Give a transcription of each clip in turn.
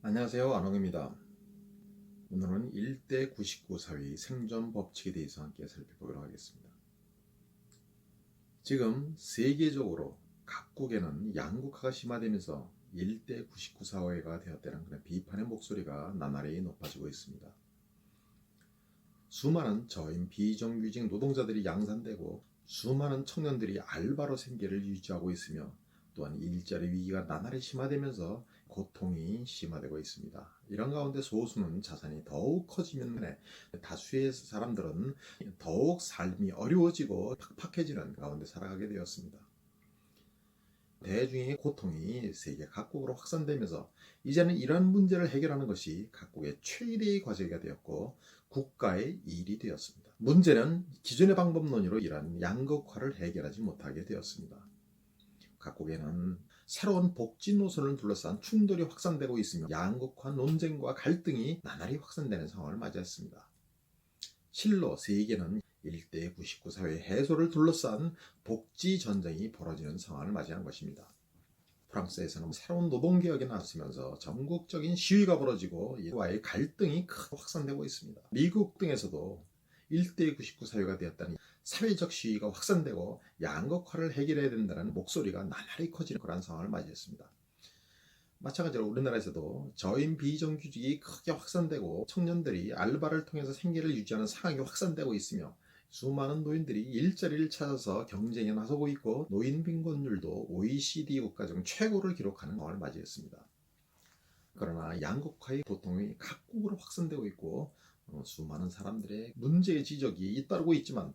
안녕하세요. 안홍입니다. 오늘은 1대 99 사회 생존 법칙에 대해서 함께 살펴보도록 하겠습니다. 지금 세계적으로 각국에는 양극화가 심화되면서 1대 99 사회가 되었다는 그런 비판의 목소리가 나날이 높아지고 있습니다. 수많은 저임 비정규직 노동자들이 양산되고 수많은 청년들이 알바로 생계를 유지하고 있으며 또한 일자리 위기가 나날이 심화되면서 고통이 심화되고 있습니다. 이런 가운데 소수는 자산이 더욱 커지면 다수의 사람들은 더욱 삶이 어려워지고 팍팍해지는 가운데 살아가게 되었습니다. 대중의 고통이 세계 각국으로 확산되면서 이제는 이런 문제를 해결하는 것이 각국의 최대의 과제가 되었고 국가의 일이 되었습니다. 문제는 기존의 방법론으로 이러한 양극화를 해결하지 못하게 되었습니다. 각국에는 새로운 복지 노선을 둘러싼 충돌이 확산되고 있으며 양극화 논쟁과 갈등이 나날이 확산되는 상황을 맞이했습니다. 실로 세계는 1대 99 사회 해소를 둘러싼 복지 전쟁이 벌어지는 상황을 맞이한 것입니다. 프랑스에서는 새로운 노동개혁이 나왔으면서 전국적인 시위가 벌어지고 이와의 갈등이 크게 확산되고 있습니다. 미국 등에서도 1대 99 사회가 되었다니 사회적 시위가 확산되고 양극화를 해결해야 된다는 목소리가 나날이 커지는 그런 상황을 맞이했습니다. 마찬가지로 우리나라에서도 저임 비정규직이 크게 확산되고 청년들이 알바를 통해서 생계를 유지하는 상황이 확산되고 있으며 수많은 노인들이 일자리를 찾아서 경쟁에 나서고 있고 노인 빈곤율도 OECD 국가 중 최고를 기록하는 상황을 맞이했습니다. 그러나 양극화의 고통이 각국으로 확산되고 있고 어, 수많은 사람들의 문제의 지적이 잇따르고 있지만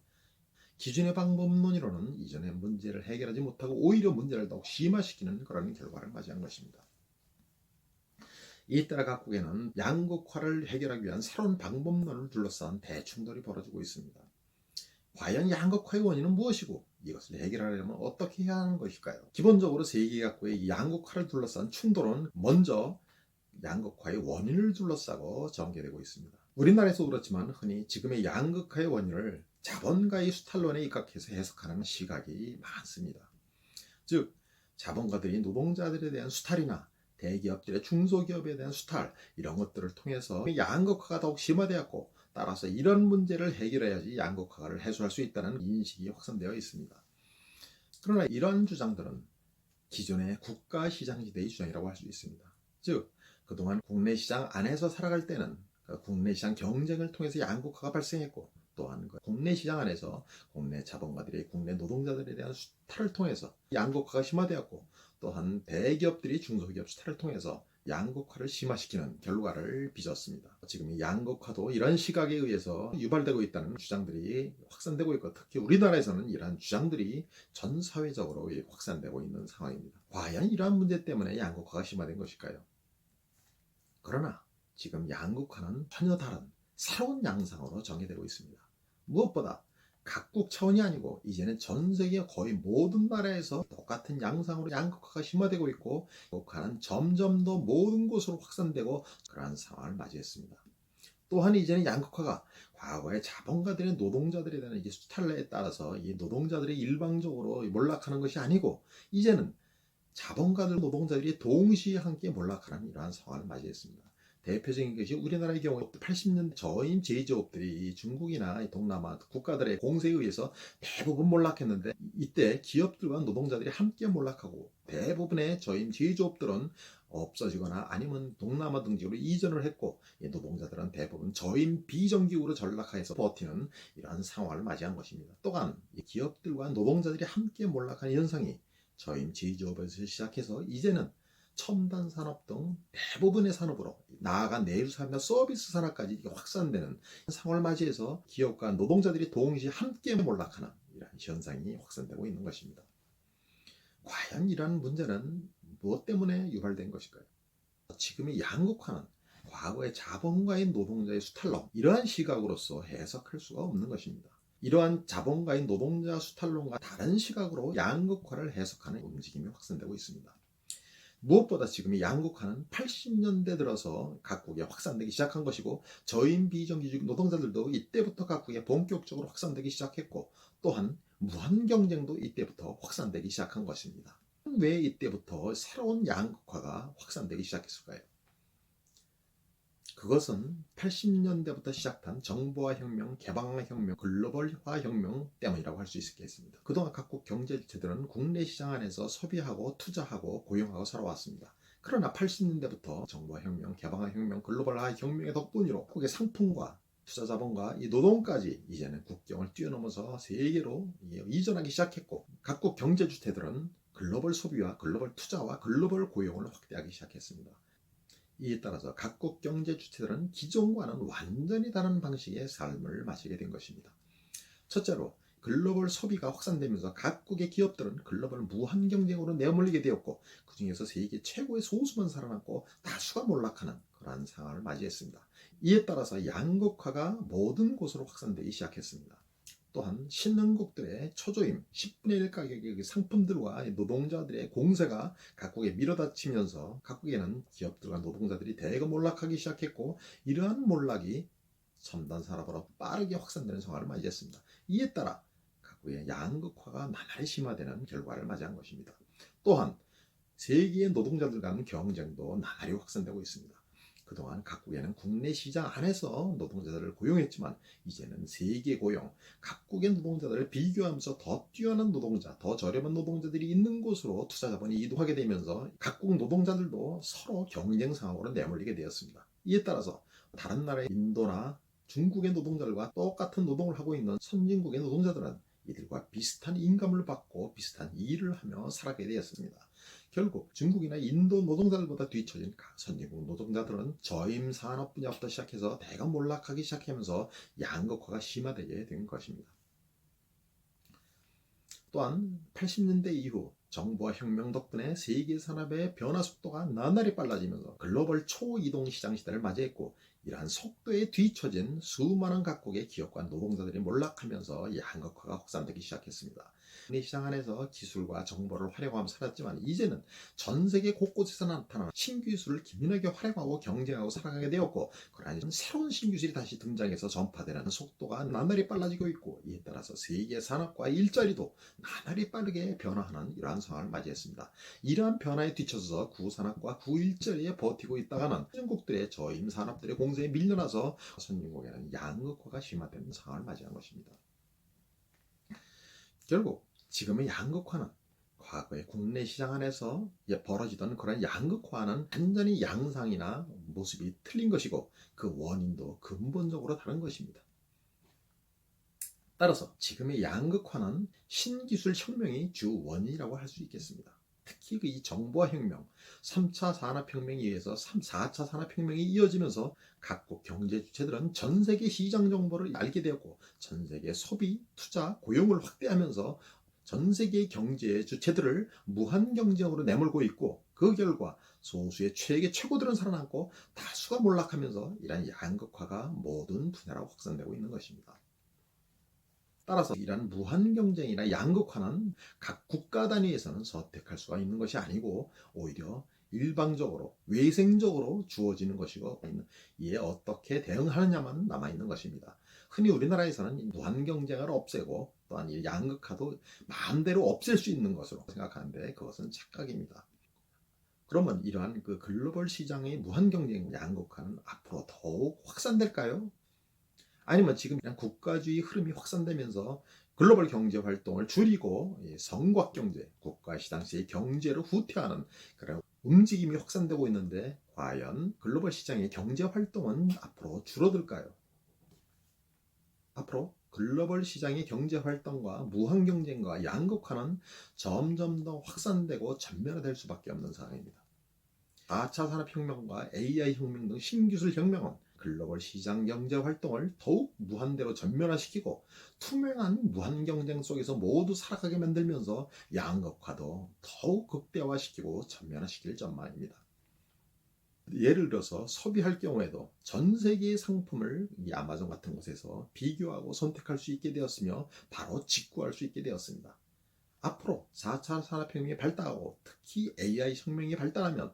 기존의 방법론이로는 이전의 문제를 해결하지 못하고 오히려 문제를 더욱 심화시키는 그런 결과를 맞이한 것입니다. 이에 따라 각국에는 양극화를 해결하기 위한 새로운 방법론을 둘러싼 대충돌이 벌어지고 있습니다. 과연 양극화의 원인은 무엇이고 이것을 해결하려면 어떻게 해야 하는 것일까요? 기본적으로 세계 각국의 양극화를 둘러싼 충돌은 먼저 양극화의 원인을 둘러싸고 전개되고 있습니다. 우리나라에서 그렇지만 흔히 지금의 양극화의 원인을 자본가의 수탈론에 입각해서 해석하는 시각이 많습니다. 즉, 자본가들이 노동자들에 대한 수탈이나 대기업들의 중소기업에 대한 수탈 이런 것들을 통해서 양극화가 더욱 심화되었고 따라서 이런 문제를 해결해야지 양극화를 해소할 수 있다는 인식이 확산되어 있습니다. 그러나 이런 주장들은 기존의 국가 시장 시대의 주장이라고 할 수 있습니다. 즉 그동안 국내 시장 안에서 살아갈 때는 그 국내 시장 경쟁을 통해서 양극화가 발생했고 또한 그 국내 시장 안에서 국내 자본가들이 국내 노동자들에 대한 수탈을 통해서 양극화가 심화되었고 또한 대기업들이 중소기업 수탈을 통해서 양극화를 심화시키는 결과를 빚었습니다. 지금 이 양극화도 이런 시각에 의해서 유발되고 있다는 주장들이 확산되고 있고 특히 우리나라에서는 이러한 주장들이 전 사회적으로 확산되고 있는 상황입니다. 과연 이러한 문제 때문에 양극화가 심화된 것일까요? 그러나 지금 양극화는 전혀 다른 새로운 양상으로 정의되고 있습니다. 무엇보다 각국 차원이 아니고 이제는 전 세계 거의 모든 나라에서 똑같은 양상으로 양극화가 심화되고 있고 양극화는 점점 더 모든 곳으로 확산되고 그러한 상황을 맞이했습니다. 또한 이제는 양극화가 과거의 자본가들의 노동자들에 대한 이제 수탈에 따라서 이 노동자들이 일방적으로 몰락하는 것이 아니고 이제는 자본가들 노동자들이 동시에 함께 몰락하는 이러한 상황을 맞이했습니다. 대표적인 것이 우리나라의 경우 80년 저임 제조업들이 중국이나 동남아 국가들의 공세에 의해서 대부분 몰락했는데 이때 기업들과 노동자들이 함께 몰락하고 대부분의 저임 제조업들은 없어지거나 아니면 동남아 등지로 이전을 했고 노동자들은 대부분 저임 비정규직으로 전락해서 버티는 이러한 상황을 맞이한 것입니다. 또한 기업들과 노동자들이 함께 몰락하는 현상이 저임 제조업에서 시작해서 이제는 첨단 산업 등 대부분의 산업으로 나아가 내수 산업이나 서비스 산업까지 확산되는 상황을 맞이해서 기업과 노동자들이 동시에 함께 몰락하는 이러한 현상이 확산되고 있는 것입니다. 과연 이러한 문제는 무엇 때문에 유발된 것일까요? 지금의 양극화는 과거의 자본가인 노동자의 수탈론 이러한 시각으로서 해석할 수가 없는 것입니다. 이러한 자본가인 노동자 수탈론과 다른 시각으로 양극화를 해석하는 움직임이 확산되고 있습니다. 무엇보다 지금 이 양극화는 80년대 들어서 각국에 확산되기 시작한 것이고 저임 비정규직 노동자들도 이때부터 각국에 본격적으로 확산되기 시작했고 또한 무한 경쟁도 이때부터 확산되기 시작한 것입니다. 왜 이때부터 새로운 양극화가 확산되기 시작했을까요? 그것은 80년대부터 시작한 정보화 혁명, 개방화 혁명, 글로벌화 혁명 때문이라고 할 수 있겠습니다. 그동안 각국 경제 주체들은 국내 시장 안에서 소비하고 투자하고 고용하고 살아왔습니다. 그러나 80년대부터 정보화 혁명, 개방화 혁명, 글로벌화 혁명의 덕분으로 국의 상품과 투자 자본과 이 노동까지 이제는 국경을 뛰어넘어서 세계로 이전하기 시작했고 각국 경제 주체들은 글로벌 소비와 글로벌 투자와 글로벌 고용을 확대하기 시작했습니다. 이에 따라서 각국 경제 주체들은 기존과는 완전히 다른 방식의 삶을 마시게 된 것입니다. 첫째로 글로벌 소비가 확산되면서 각국의 기업들은 글로벌 무한 경쟁으로 내몰리게 되었고 그 중에서 세계 최고의 소수만 살아남고 다수가 몰락하는 그러한 상황을 맞이했습니다. 이에 따라서 양극화가 모든 곳으로 확산되기 시작했습니다. 또한 신흥국들의 초조임, 10분의 1 가격의 그 상품들과 노동자들의 공세가 각국에 밀어닥치면서 각국에는 기업들과 노동자들이 대거 몰락하기 시작했고 이러한 몰락이 첨단 산업으로 빠르게 확산되는 상황을 맞이했습니다. 이에 따라 각국의 양극화가 나날이 심화되는 결과를 맞이한 것입니다. 또한 세계의 노동자들 간 경쟁도 나날이 확산되고 있습니다. 그동안 각국에는 국내 시장 안에서 노동자들을 고용했지만 이제는 세계 고용, 각국의 노동자들을 비교하면서 더 뛰어난 노동자, 더 저렴한 노동자들이 있는 곳으로 투자 자본이 이동하게 되면서 각국 노동자들도 서로 경쟁 상황으로 내몰리게 되었습니다. 이에 따라서 다른 나라의 인도나 중국의 노동자들과 똑같은 노동을 하고 있는 선진국의 노동자들은 이들과 비슷한 임금을 받고 비슷한 일을 하며 살아가게 되었습니다. 결국 중국이나 인도 노동자들보다 뒤처진 선진국 노동자들은 저임 산업 분야부터 시작해서 대강 몰락하기 시작하면서 양극화가 심화되게 된 것입니다. 또한 80년대 이후 정보와 혁명 덕분에 세계 산업의 변화 속도가 나날이 빨라지면서 글로벌 초이동 시장 시대를 맞이했고 이러한 속도에 뒤처진 수많은 각국의 기업과 노동자들이 몰락하면서 양극화가 확산되기 시작했습니다. 국내 시장 안에서 기술과 정보를 활용하며 살았지만 이제는 전 세계 곳곳에서 나타나는 신기술을 기민하게 활용하고 경쟁하고 살아가게 되었고 그러한 새로운 신기술이 다시 등장해서 전파되는 속도가 나날이 빨라지고 있고 이에 따라서 세계 산업과 일자리도 나날이 빠르게 변화하는 이러한 상황을 맞이했습니다. 이러한 변화에 뒤쳐서 구산업과 구일자리에 버티고 있다가는 선진국들의 저임 산업들의 공 세에 밀려나서 선진국에는 양극화가 심화되는 상황을 맞이한 것입니다. 결국 지금의 양극화는 과거의 국내 시장 안에서 벌어지던 그런 양극화는 완전히 양상이나 모습이 틀린 것이고 그 원인도 근본적으로 다른 것입니다. 따라서 지금의 양극화는 신기술 혁명이 주 원인이라고 할 수 있겠습니다. 특히 그 이 정보화 혁명, 3차 산업혁명에 의해서 3, 4차 산업혁명이 이어지면서 각국 경제 주체들은 전 세계 시장 정보를 알게 되었고 전 세계 소비, 투자, 고용을 확대하면서 전 세계 경제의 주체들을 무한 경쟁으로 내몰고 있고 그 결과 소수의 최악의 최고들은 살아남고 다수가 몰락하면서 이러한 양극화가 모든 분야로 확산되고 있는 것입니다. 따라서 이러한 무한 경쟁이나 양극화는 각 국가 단위에서는 선택할 수가 있는 것이 아니고 오히려 일방적으로 외생적으로 주어지는 것이고 이에 어떻게 대응하느냐만 남아 있는 것입니다. 흔히 우리나라에서는 무한 경쟁을 없애고 또한 이 양극화도 마음대로 없앨 수 있는 것으로 생각하는데 그것은 착각입니다. 그러면 이러한 그 글로벌 시장의 무한 경쟁 양극화는 앞으로 더욱 확산될까요? 아니면 지금 그냥 국가주의 흐름이 확산되면서 글로벌 경제 활동을 줄이고 성곽 경제, 국가 시장시의 경제를 후퇴하는 그런 움직임이 확산되고 있는데 과연 글로벌 시장의 경제 활동은 앞으로 줄어들까요? 앞으로 글로벌 시장의 경제 활동과 무한 경쟁과 양극화는 점점 더 확산되고 전면화될 수밖에 없는 상황입니다. 4차 산업혁명과 AI 혁명 등 신기술 혁명은 글로벌 시장 경제 활동을 더욱 무한대로 전면화시키고 투명한 무한 경쟁 속에서 모두 살아가게 만들면서 양극화도 더욱 극대화시키고 전면화시킬 전망입니다. 예를 들어서 소비할 경우에도 전 세계의 상품을 이 아마존 같은 곳에서 비교하고 선택할 수 있게 되었으며 바로 직구할 수 있게 되었습니다. 앞으로 4차 산업혁명이 발달하고 특히 AI 혁명이 발달하면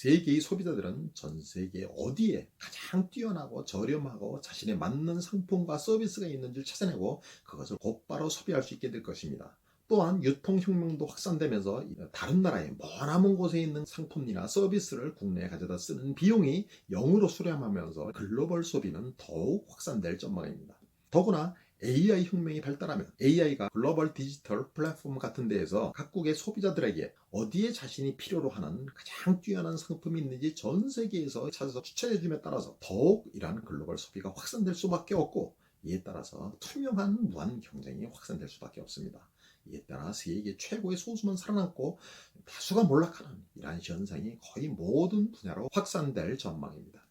세계의 소비자들은 전 세계 어디에 가장 뛰어나고 저렴하고 자신에 맞는 상품과 서비스가 있는지를 찾아내고 그것을 곧바로 소비할 수 있게 될 것입니다. 또한 유통혁명도 확산되면서 다른 나라의 머나먼 곳에 있는 상품이나 서비스를 국내에 가져다 쓰는 비용이 0으로 수렴하면서 글로벌 소비는 더욱 확산될 전망입니다. 더구나 AI 혁명이 발달하면 AI가 글로벌 디지털 플랫폼 같은 데에서 각국의 소비자들에게 어디에 자신이 필요로 하는 가장 뛰어난 상품이 있는지 전 세계에서 찾아서 추천해줌에 따라서 더욱 이러한 글로벌 소비가 확산될 수밖에 없고 이에 따라서 투명한 무한 경쟁이 확산될 수밖에 없습니다. 이에 따라 세계 최고의 소수만 살아남고 다수가 몰락하는 이러한 현상이 거의 모든 분야로 확산될 전망입니다.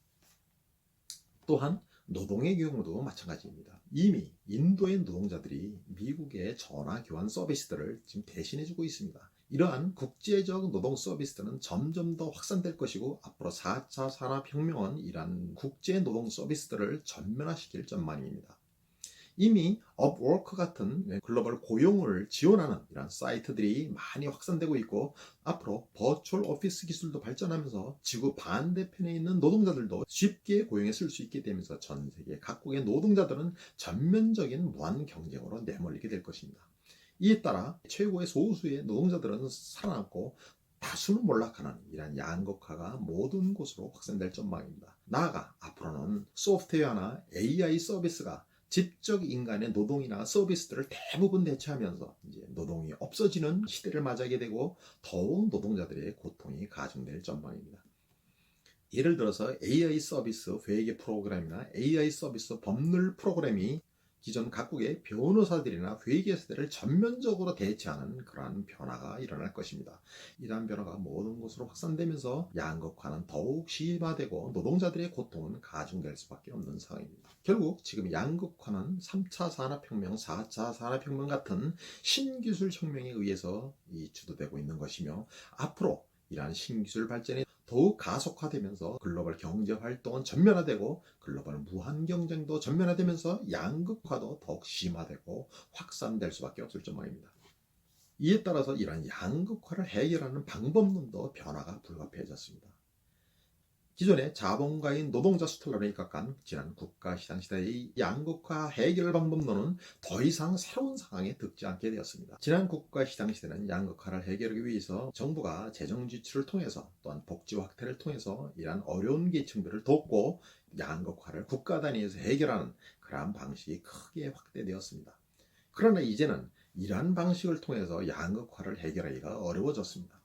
또한 노동의 경우도 마찬가지입니다. 이미 인도의 노동자들이 미국의 전화 교환 서비스들을 지금 대신해주고 있습니다. 이러한 국제적 노동 서비스들은 점점 더 확산될 것이고 앞으로 4차 산업혁명은 이러한 국제 노동 서비스들을 전면화시킬 전망입니다. 이미 업워크 같은 글로벌 고용을 지원하는 이런 사이트들이 많이 확산되고 있고 앞으로 버추얼 오피스 기술도 발전하면서 지구 반대편에 있는 노동자들도 쉽게 고용에 쓸 수 있게 되면서 전 세계 각국의 노동자들은 전면적인 무한 경쟁으로 내몰리게 될 것입니다. 이에 따라 최고의 소수의 노동자들은 살아남고 다수는 몰락하는 이러한 양극화가 모든 곳으로 확산될 전망입니다. 나아가 앞으로는 소프트웨어나 AI 서비스가 직접 인간의 노동이나 서비스들을 대부분 대체하면서 이제 노동이 없어지는 시대를 맞이하게 되고 더욱 노동자들의 고통이 가중될 전망입니다. 예를 들어서 AI 서비스 회계 프로그램이나 AI 서비스 법률 프로그램이 기존 각국의 변호사들이나 회계사들을 전면적으로 대체하는 그러한 변화가 일어날 것입니다. 이러한 변화가 모든 곳으로 확산되면서 양극화는 더욱 심화되고 노동자들의 고통은 가중될 수밖에 없는 상황입니다. 결국 지금 양극화는 3차 산업혁명, 4차 산업혁명 같은 신기술 혁명에 의해서 주도되고 있는 것이며 앞으로 이러한 신기술 발전이 더욱 가속화되면서 글로벌 경제 활동은 전면화되고 글로벌 무한 경쟁도 전면화되면서 양극화도 더욱 심화되고 확산될 수밖에 없을 전망입니다. 이에 따라서 이러한 양극화를 해결하는 방법론도 변화가 불가피해졌습니다. 기존의 자본가인 노동자 수탈론에 입각한 지난 국가시장 시대의 양극화 해결 방법론은 더 이상 새로운 상황에 듣지 않게 되었습니다. 지난 국가시장 시대는 양극화를 해결하기 위해서 정부가 재정 지출을 통해서 또한 복지 확대를 통해서 이러한 어려운 계층들을 돕고 양극화를 국가 단위에서 해결하는 그러한 방식이 크게 확대되었습니다. 그러나 이제는 이러한 방식을 통해서 양극화를 해결하기가 어려워졌습니다.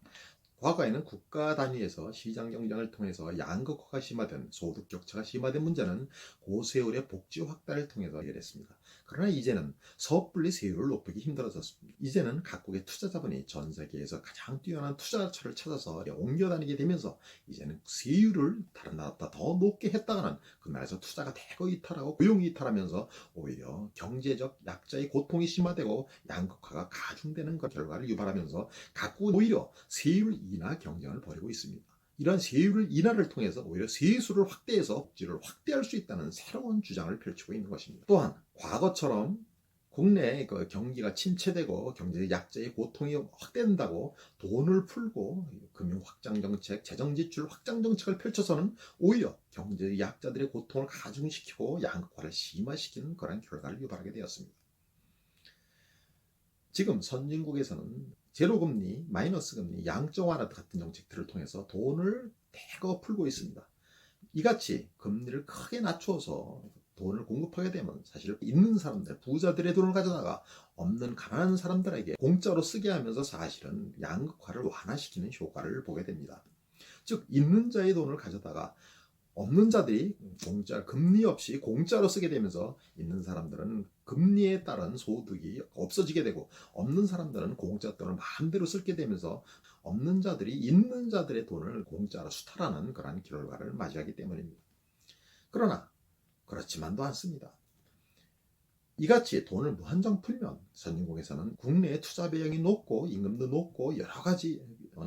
과거에는 국가 단위에서 시장 경쟁을 통해서 양극화가 심화된 소득 격차가 심화된 문제는 고세율의 복지 확대를 통해서 해결했습니다. 그러나 이제는 섣불리 세율을 높이기 힘들어졌습니다. 이제는 각국의 투자 자본이 전 세계에서 가장 뛰어난 투자처를 찾아서 옮겨 다니게 되면서 이제는 세율을 다른 나라보다 더 높게 했다가는 그 나라에서 투자가 대거 이탈하고 고용이 이탈하면서 오히려 경제적 약자의 고통이 심화되고 양극화가 가중되는 그 결과를 유발하면서 각국은 오히려 세율 인하 경쟁을 벌이고 있습니다. 이러한 세율 인하를 통해서 오히려 세수를 확대해서 복지를 확대할 수 있다는 새로운 주장을 펼치고 있는 것입니다. 또한 과거처럼 국내 그 경기가 침체되고 경제 약자의 고통이 확대된다고 돈을 풀고 금융 확장 정책, 재정 지출 확장 정책을 펼쳐서는 오히려 경제 약자들의 고통을 가중시키고 양극화를 심화시키는 그런 결과를 유발하게 되었습니다. 지금 선진국에서는 제로금리, 마이너스 금리, 양적 완화 같은 정책들을 통해서 돈을 대거 풀고 있습니다. 이같이 금리를 크게 낮춰서 돈을 공급하게 되면 사실 있는 사람들, 부자들의 돈을 가져다가 없는 가난한 사람들에게 공짜로 쓰게 하면서 사실은 양극화를 완화시키는 효과를 보게 됩니다. 즉, 있는 자의 돈을 가져다가 없는 자들이 공짜 금리 없이 공짜로 쓰게 되면서 있는 사람들은 금리에 따른 소득이 없어지게 되고 없는 사람들은 공짜 돈을 마음대로 쓸게 되면서 없는 자들이 있는 자들의 돈을 공짜로 수탈하는 그러한 결과를 맞이하기 때문입니다. 그러나 그렇지만도 않습니다. 이같이 돈을 무한정 풀면 선진국에서는 국내의 투자 비용이 높고 임금도 높고 여러 가지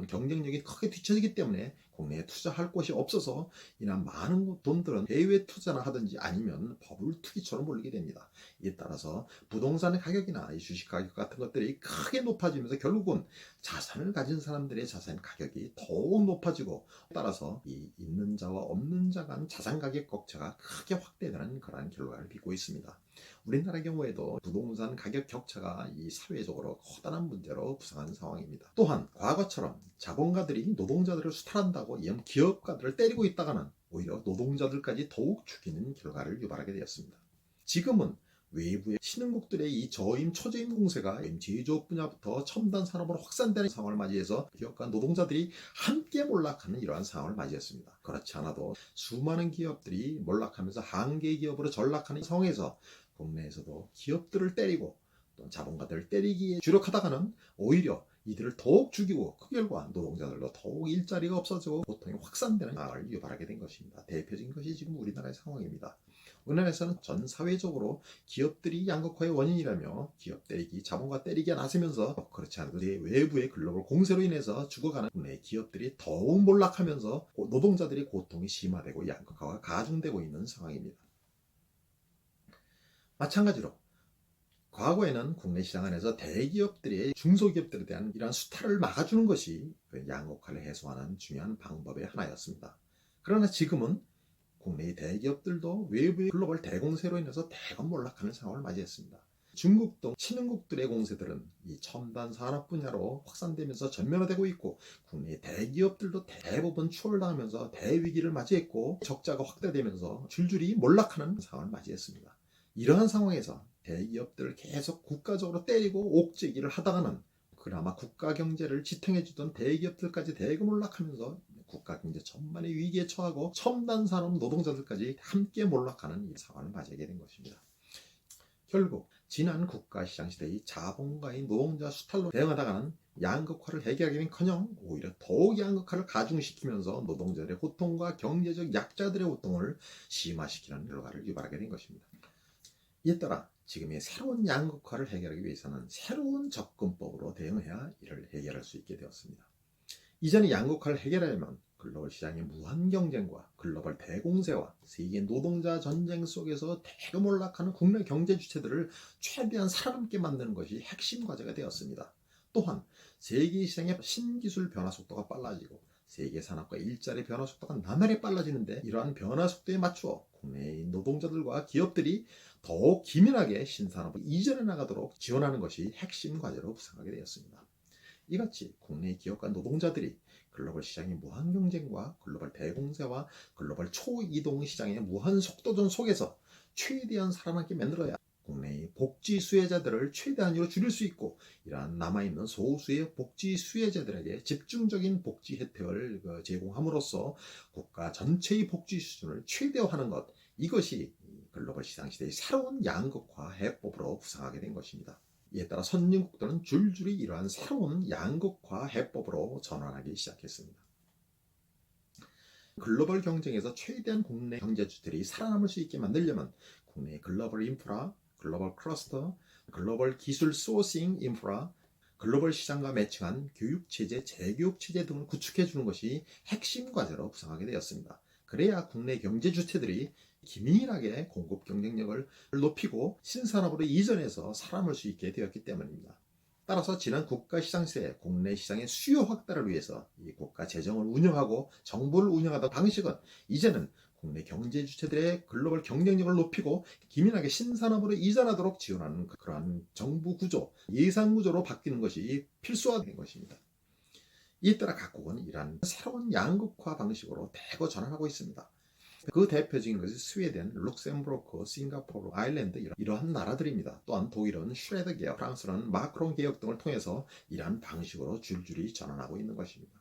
경쟁력이 크게 뒤처지기 때문에 국내에 투자할 곳이 없어서 이런 많은 돈들은 해외 투자나 하든지 아니면 버블 투기처럼 몰리게 됩니다. 이에 따라서 부동산의 가격이나 주식 가격 같은 것들이 크게 높아지면서 결국은 자산을 가진 사람들의 자산 가격이 더욱 높아지고 따라서 이 있는 자와 없는 자 간 자산 가격 격차가 크게 확대되는 그러한 결과를 빚고 있습니다. 우리나라 경우에도 부동산 가격 격차가 이 사회적으로 커다란 문제로 부상한 상황입니다. 또한 과거처럼 자본가들이 노동자들을 수탈한다고 연 기업가들을 때리고 있다가는 오히려 노동자들까지 더욱 죽이는 결과를 유발하게 되었습니다. 지금은 외부의 신흥국들의 이 저임 초저임 공세가 제조업 분야부터 첨단 산업으로 확산되는 상황을 맞이해서 기업과 노동자들이 함께 몰락하는 이러한 상황을 맞이했습니다. 그렇지 않아도 수많은 기업들이 몰락하면서 한계 기업으로 전락하는 상황에서 국내에서도 기업들을 때리고 또 자본가들을 때리기에 주력하다가는 오히려 이들을 더욱 죽이고 그 결과 노동자들도 더욱 일자리가 없어지고 고통이 확산되는 상황을 유발하게 된 것입니다. 대표적인 것이 지금 우리나라의 상황입니다. 우리나라에서는 전 사회적으로 기업들이 양극화의 원인이라며 기업 때리기, 자본가 때리기에 나서면서 그렇지 않아도 외부의 글로벌 공세로 인해서 죽어가는 국내 기업들이 더욱 몰락하면서 노동자들의 고통이 심화되고 양극화가 가중되고 있는 상황입니다. 마찬가지로 과거에는 국내 시장 안에서 대기업들의 중소기업들에 대한 이러한 수탈을 막아주는 것이 그 양극화를 해소하는 중요한 방법의 하나였습니다. 그러나 지금은 국내의 대기업들도 외부의 글로벌 대공세로 인해서 대거 몰락하는 상황을 맞이했습니다. 중국 등 친흥국들의 공세들은 이 첨단 산업 분야로 확산되면서 전면화되고 있고 국내 대기업들도 대부분 추월당하면서 대위기를 맞이했고 적자가 확대되면서 줄줄이 몰락하는 상황을 맞이했습니다. 이러한 상황에서 대기업들을 계속 국가적으로 때리고 옥죄기를 하다가는 그나마 국가 경제를 지탱해주던 대기업들까지 대거 몰락하면서 국가 경제 전반의 위기에 처하고 첨단 산업 노동자들까지 함께 몰락하는 이 상황을 맞이하게 된 것입니다. 결국 지난 국가 시장 시대의 자본가인 노동자 수탈로 대응하다가는 양극화를 해결하기는커녕 오히려 더욱 양극화를 가중시키면서 노동자들의 고통과 경제적 약자들의 고통을 심화시키는 결과를 유발하게 된 것입니다. 이에 따라 지금의 새로운 양극화를 해결하기 위해서는 새로운 접근법으로 대응해야 이를 해결할 수 있게 되었습니다. 이전의 양극화를 해결하려면 글로벌 시장의 무한 경쟁과 글로벌 대공세와 세계 노동자 전쟁 속에서 대거 몰락하는 국내 경제 주체들을 최대한 살아남게 만드는 것이 핵심 과제가 되었습니다. 또한 세계 시장의 신기술 변화 속도가 빨라지고 세계 산업과 일자리 변화 속도가 나날이 빨라지는데 이러한 변화 속도에 맞추어 국내의 노동자들과 기업들이 더욱 기민하게 신산업을 이전해 나가도록 지원하는 것이 핵심 과제로 부상하게 되었습니다. 이같이 국내 기업과 노동자들이 글로벌 시장의 무한 경쟁과 글로벌 대공세와 글로벌 초이동 시장의 무한 속도전 속에서 최대한 살아남게 만들어야 국내의 복지 수혜자들을 최대한으로 줄일 수 있고 이러한 남아있는 소수의 복지 수혜자들에게 집중적인 복지 혜택을 그 제공함으로써 국가 전체의 복지 수준을 최대화하는 것 이것이 글로벌 시장 시대의 새로운 양극화 해법으로 구상하게 된 것입니다. 이에 따라 선진국들은 줄줄이 이러한 새로운 양극화 해법으로 전환하기 시작했습니다. 글로벌 경쟁에서 최대한 국내 경제주들이 살아남을 수 있게 만들려면 국내 글로벌 인프라, 글로벌 클러스터, 글로벌 기술 소싱 인프라, 글로벌 시장과 매칭한 교육체제, 재교육체제 등을 구축해 주는 것이 핵심 과제로 구상하게 되었습니다. 그래야 국내 경제 주체들이 기민하게 공급 경쟁력을 높이고 신산업으로 이전해서 살아남을 수 있게 되었기 때문입니다. 따라서 지난 국가 시장 시대 국내 시장의 수요 확대를 위해서 이 국가 재정을 운영하고 정부를 운영하던 방식은 이제는 국내 경제 주체들의 글로벌 경쟁력을 높이고 기민하게 신산업으로 이전하도록 지원하는 그러한 정부 구조, 예산 구조로 바뀌는 것이 필수화된 것입니다. 이에 따라 각국은 이러한 새로운 양극화 방식으로 대거 전환하고 있습니다. 그 대표적인 것이 스웨덴, 룩셈부르크, 싱가포르, 아일랜드 이러한 나라들입니다. 또한 독일은 슈레드 개혁, 프랑스는 마크롱 개혁 등을 통해서 이러한 방식으로 줄줄이 전환하고 있는 것입니다.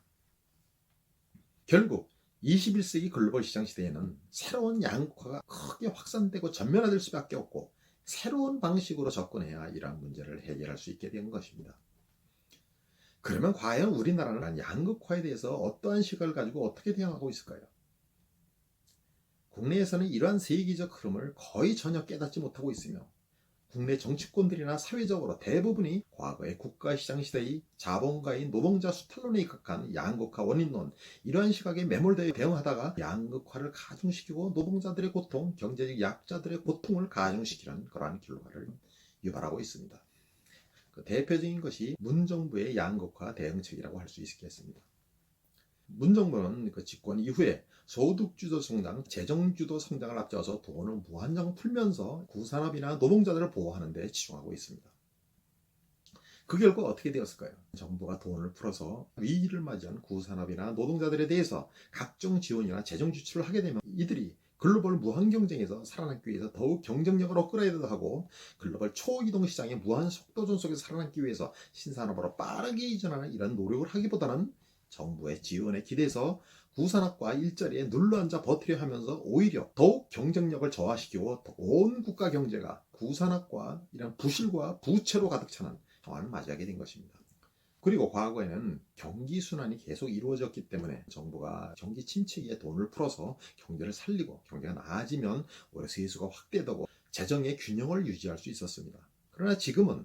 결국 21세기 글로벌 시장 시대에는 새로운 양극화가 크게 확산되고 전면화될 수밖에 없고 새로운 방식으로 접근해야 이러한 문제를 해결할 수 있게 된 것입니다. 그러면 과연 우리나라는 양극화에 대해서 어떠한 시각을 가지고 어떻게 대응하고 있을까요? 국내에서는 이러한 세계적 흐름을 거의 전혀 깨닫지 못하고 있으며 국내 정치권들이나 사회적으로 대부분이 과거의 국가시장 시대의 자본가인 노동자 수탈론에 입각한 양극화 원인론 이러한 시각에 매몰되어 대응하다가 양극화를 가중시키고 노동자들의 고통, 경제적 약자들의 고통을 가중시키는 그러한 결과를 유발하고 있습니다. 그 대표적인 것이 문정부의 양극화 대응책이라고 할 수 있겠습니다. 문정부는 그 집권 이후에 소득주도 성장, 재정주도 성장을 앞져서 돈을 무한정 풀면서 구산업이나 노동자들을 보호하는 데 치중하고 있습니다. 그 결과 어떻게 되었을까요? 정부가 돈을 풀어서 위기를 맞이한 구산업이나 노동자들에 대해서 각종 지원이나 재정 지출을 하게 되면 이들이 글로벌 무한 경쟁에서 살아남기 위해서 더욱 경쟁력을 업그레이드 하고 글로벌 초이동 시장의 무한 속도전 속에서 살아남기 위해서 신산업으로 빠르게 이전하는 이런 노력을 하기보다는 정부의 지원에 기대서 구산업과 일자리에 눌러앉아 버티려 하면서 오히려 더욱 경쟁력을 저하시키고 온 국가 경제가 구산업과 이런 부실과 부채로 가득 차는 상황을 맞이하게 된 것입니다. 그리고 과거에는 경기 순환이 계속 이루어졌기 때문에 정부가 경기 침체기에 돈을 풀어서 경제를 살리고 경제가 나아지면 오히려 세수가 확대되고 재정의 균형을 유지할 수 있었습니다. 그러나 지금은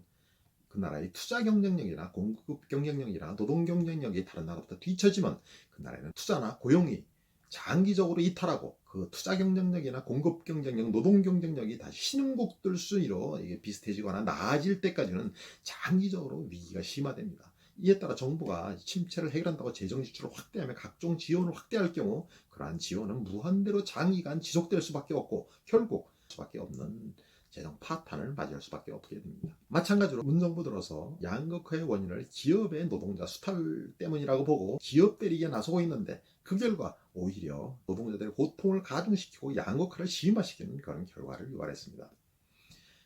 그 나라의 투자 경쟁력이나 공급 경쟁력이나 노동 경쟁력이 다른 나라보다 뒤처지면 그 나라에는 투자나 고용이 장기적으로 이탈하고 그 투자 경쟁력이나 공급 경쟁력, 노동 경쟁력이 다시 신흥국들 순위로 이게 비슷해지거나 나아질 때까지는 장기적으로 위기가 심화됩니다. 이에 따라 정부가 침체를 해결한다고 재정 지출을 확대하며 각종 지원을 확대할 경우 그러한 지원은 무한대로 장기간 지속될 수밖에 없고 결국 수밖에 없는 재정 파탄을 맞이할 수밖에 없게 됩니다. 마찬가지로 문정부 들어서 양극화의 원인을 기업의 노동자 수탈 때문이라고 보고 기업 때리기에 나서고 있는데 그 결과 오히려 노동자들의 고통을 가중시키고 양극화를 심화시키는 그런 결과를 유발했습니다.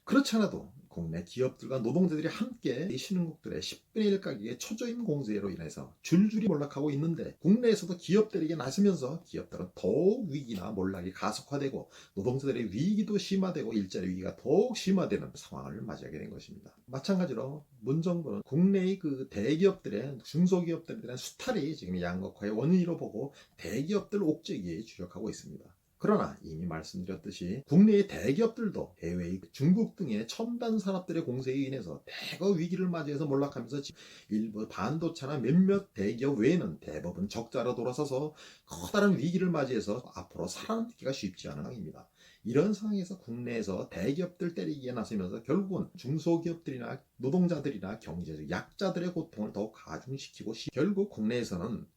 그렇지 않아도 국내 기업들과 노동자들이 함께 이 신흥국들의 10분의 1 가격의 초저임 공세로 인해서 줄줄이 몰락하고 있는데 국내에서도 기업들에게 나서면서 기업들은 더욱 위기나 몰락이 가속화되고 노동자들의 위기도 심화되고 일자리 위기가 더욱 심화되는 상황을 맞이하게 된 것입니다. 마찬가지로 문정부는 국내의 그 대기업들의 중소기업들에 대한 수탈이 지금 양극화의 원인으로 보고 대기업들 옥죄기에 주력하고 있습니다. 그러나 이미 말씀드렸듯이 국내의 대기업들도 해외의 중국 등의 첨단 산업들의 공세에 인해서 대거 위기를 맞이해서 몰락하면서 일부 반도체나 몇몇 대기업 외에는 대부분 적자로 돌아서서 커다란 위기를 맞이해서 앞으로 살아남기가 쉽지 않은 상황입니다. 이런 상황에서 국내에서 대기업들 때리기에 나서면서 결국은 중소기업들이나 노동자들이나 경제적 약자들의 고통을 더욱 가중시키고 결국 국내에서는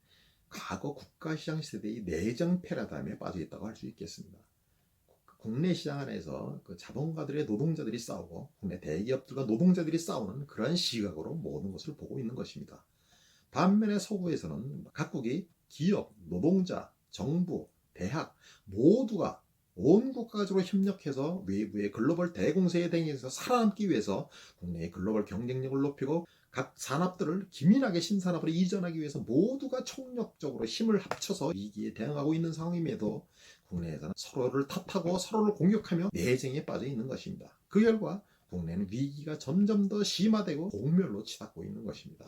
과거 국가시장 시대의 내정 패러다임에 빠져 있다고 할 수 있겠습니다. 국내 시장 안에서 그 자본가들의 노동자들이 싸우고 국내 대기업들과 노동자들이 싸우는 그런 시각으로 모든 것을 보고 있는 것입니다. 반면에 서구에서는 각국이 기업, 노동자, 정부, 대학 모두가 온 국가적으로 협력해서 외부의 글로벌 대공세에 대응해서 살아남기 위해서 국내의 글로벌 경쟁력을 높이고 각 산업들을 기민하게 신산업으로 이전하기 위해서 모두가 총력적으로 힘을 합쳐서 위기에 대응하고 있는 상황임에도 국내에서는 서로를 탓하고 서로를 공격하며 내쟁에 빠져 있는 것입니다. 그 결과 국내는 위기가 점점 더 심화되고 공멸로 치닫고 있는 것입니다.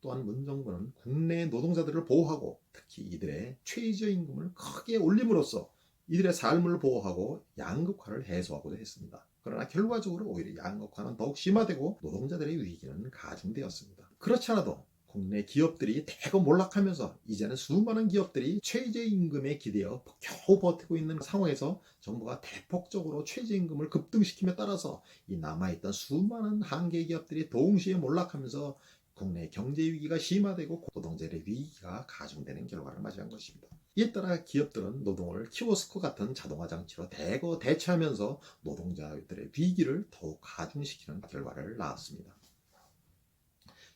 또한 문정부는 국내 노동자들을 보호하고 특히 이들의 최저임금을 크게 올림으로써 이들의 삶을 보호하고 양극화를 해소하고자 했습니다. 그러나 결과적으로 오히려 양극화는 더욱 심화되고 노동자들의 위기는 가중되었습니다. 그렇지 않아도 국내 기업들이 대거 몰락하면서 이제는 수많은 기업들이 최저임금에 기대어 겨우 버티고 있는 상황에서 정부가 대폭적으로 최저임금을 급등시킴에 따라서 이 남아있던 수많은 한계 기업들이 동시에 몰락하면서 국내 경제 위기가 심화되고 노동자들의 위기가 가중되는 결과를 맞이한 것입니다. 이에 따라 기업들은 노동을 키오스크 같은 자동화 장치로 대거 대체하면서 노동자들의 위기를 더욱 가중시키는 결과를 낳았습니다.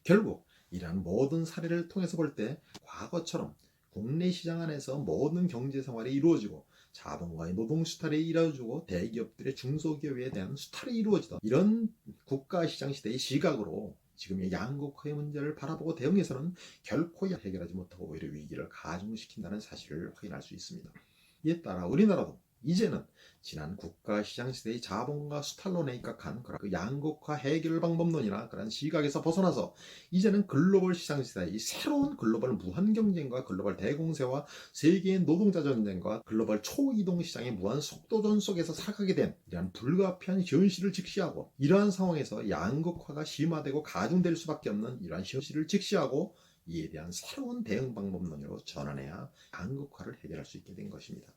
결국 이러한 모든 사례를 통해서 볼 때 과거처럼 국내 시장 안에서 모든 경제 생활이 이루어지고 자본가의 노동 수탈이 이루어지고 대기업들의 중소기업에 대한 수탈이 이루어지던 이런 국가 시장 시대의 시각으로 지금의 양극화의 문제를 바라보고 대응해서는 결코 해결하지 못하고 오히려 위기를 가중시킨다는 사실을 확인할 수 있습니다. 이에 따라 우리나라도 이제는 지난 국가시장 시대의 자본과 수탈론에 입각한 그 양극화 해결 방법론이나 그런 시각에서 벗어나서 이제는 글로벌 시장 시대의 새로운 글로벌 무한 경쟁과 글로벌 대공세와 세계의 노동자 전쟁과 글로벌 초이동 시장의 무한 속도전 속에서 살아가게 된 이러한 불가피한 현실을 직시하고 이러한 상황에서 양극화가 심화되고 가중될 수밖에 없는 이러한 현실을 직시하고 이에 대한 새로운 대응 방법론으로 전환해야 양극화를 해결할 수 있게 된 것입니다.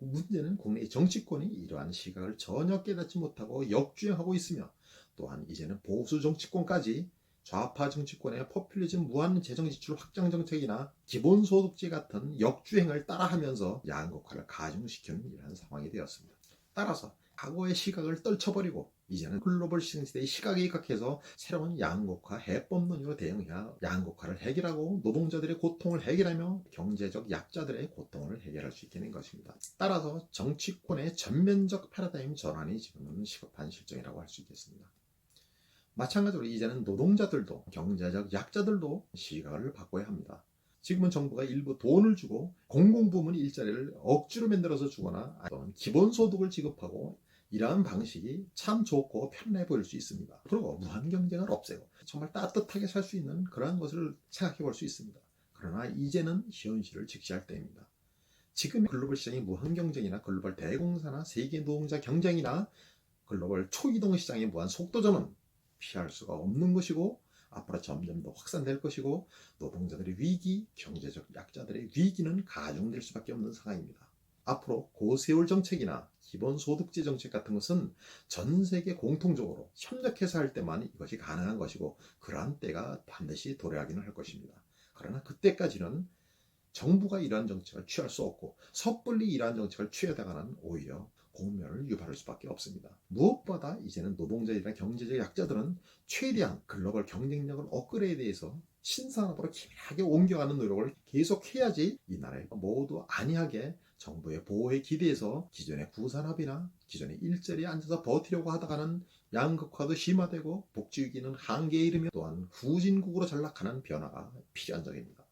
문제는 국내 정치권이 이러한 시각을 전혀 깨닫지 못하고 역주행하고 있으며 또한 이제는 보수 정치권까지 좌파 정치권의 포퓰리즘 무한 재정 지출 확장 정책이나 기본소득제 같은 역주행을 따라하면서 양극화를 가중시키는 이러한 상황이 되었습니다. 따라서 과거의 시각을 떨쳐버리고 이제는 글로벌 시대의 시각에 입각해서 새로운 양극화 해법론으로 대응해야 양극화를 해결하고 노동자들의 고통을 해결하며 경제적 약자들의 고통을 해결할 수 있게 된 것입니다. 따라서 정치권의 전면적 패러다임 전환이 지금은 시급한 실정이라고 할 수 있겠습니다. 마찬가지로 이제는 노동자들도 경제적 약자들도 시각을 바꿔야 합니다. 지금은 정부가 일부 돈을 주고 공공부문 일자리를 억지로 만들어서 주거나 또는 기본소득을 지급하고 이러한 방식이 참 좋고 편리해 보일 수 있습니다. 그리고 무한 경쟁을 없애고 정말 따뜻하게 살 수 있는 그러한 것을 생각해 볼 수 있습니다. 그러나 이제는 현실을 직시할 때입니다. 지금 글로벌 시장의 무한 경쟁이나 글로벌 대공사나 세계 노동자 경쟁이나 글로벌 초이동 시장의 무한 속도전은 피할 수가 없는 것이고 앞으로 점점 더 확산될 것이고 노동자들의 위기, 경제적 약자들의 위기는 가중될 수밖에 없는 상황입니다. 앞으로 고세율 정책이나 기본소득제 정책 같은 것은 전 세계 공통적으로 협력해서 할 때만 이것이 가능한 것이고 그러한 때가 반드시 도래하기는 할 것입니다. 그러나 그때까지는 정부가 이러한 정책을 취할 수 없고 섣불리 이러한 정책을 취하다가는 오히려 공면을 유발할 수밖에 없습니다. 무엇보다 이제는 노동자들이나 경제적 약자들은 최대한 글로벌 경쟁력을 업그레이드해서 신산업으로 기밀하게 옮겨가는 노력을 계속해야지 이 나라에 모두 안이하게 정부의 보호에 기대해서 기존의 구산업이나 기존의 일자리에 앉아서 버티려고 하다가는 양극화도 심화되고 복지위기는 한계에 이르며 또한 후진국으로 전락하는 변화가 필요한 점입니다.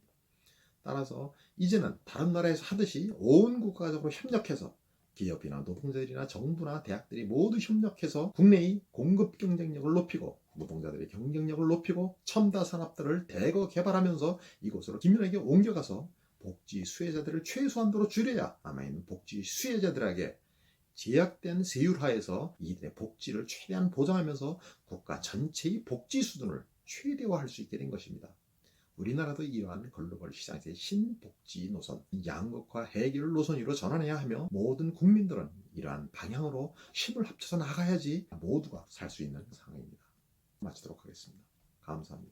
따라서 이제는 다른 나라에서 하듯이 온 국가적으로 협력해서 기업이나 노동자들이나 정부나 대학들이 모두 협력해서 국내의 공급 경쟁력을 높이고 노동자들의 경쟁력을 높이고 첨다 산업들을 대거 개발하면서 이곳으로 기밀하게 옮겨가서 복지 수혜자들을 최소한도로 줄여야 남아있는 복지 수혜자들에게 제약된 세율 하에서 이들의 복지를 최대한 보장하면서 국가 전체의 복지 수준을 최대화할 수 있게 된 것입니다. 우리나라도 이러한 글로벌 시장에서의 신복지 노선, 양극화 해결 노선 위로 전환해야 하며 모든 국민들은 이러한 방향으로 힘을 합쳐서 나가야지 모두가 살 수 있는 상황입니다. 마치도록 하겠습니다. 감사합니다.